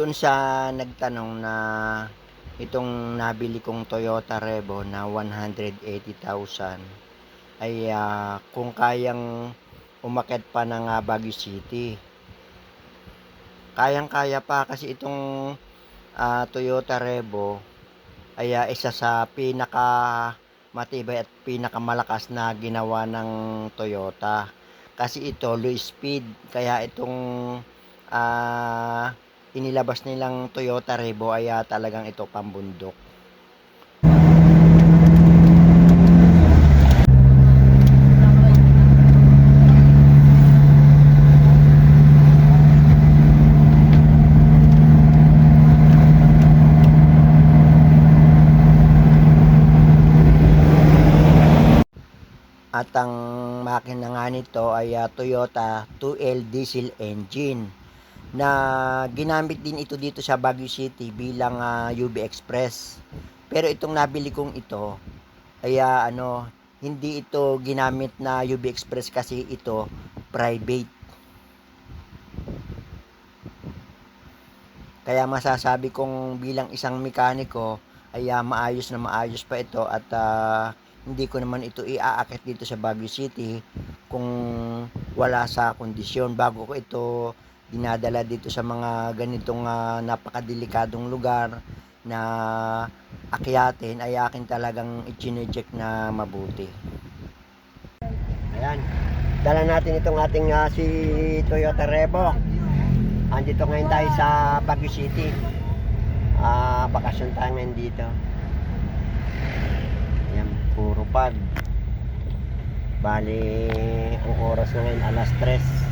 doon sa nagtanong na itong nabili kong Toyota Revo na 180,000 ay ah, kung kayang umakyat pa ng ah, Baguio City. Kayang-kaya pa kasi itong ah, Toyota Revo ay ah, isa sa pinaka matibay at pinakamalakas na ginawa ng Toyota. Kasi ito low speed kaya itong ah inilabas nilang Toyota Revo ay ah, talagang ito pambundok. At ang makina nga nito ay ah, Toyota 2L diesel engine na ginamit din ito dito sa Baguio City bilang ah, UB Express. Pero itong nabili kong ito ay ah, ano, hindi ito ginamit na UB Express kasi ito private. Kaya masasabi kong bilang isang mekaniko ay ah, maayos na maayos pa ito at ah, hindi ko naman ito iaakit dito sa Baguio City kung wala sa kondisyon bago ko ito dinadala dito sa mga ganitong ah, napakadelikadong lugar na akyatin ay akin talagang i-check na mabuti. Ayan. Dala natin itong ating ah, si Toyota Revo. Andito ngayon tayo sa Baguio City. Ah, bakasyon tayo ngayon dito. Ayan, puro pag. Bali, ang oras na ngayon alas 3.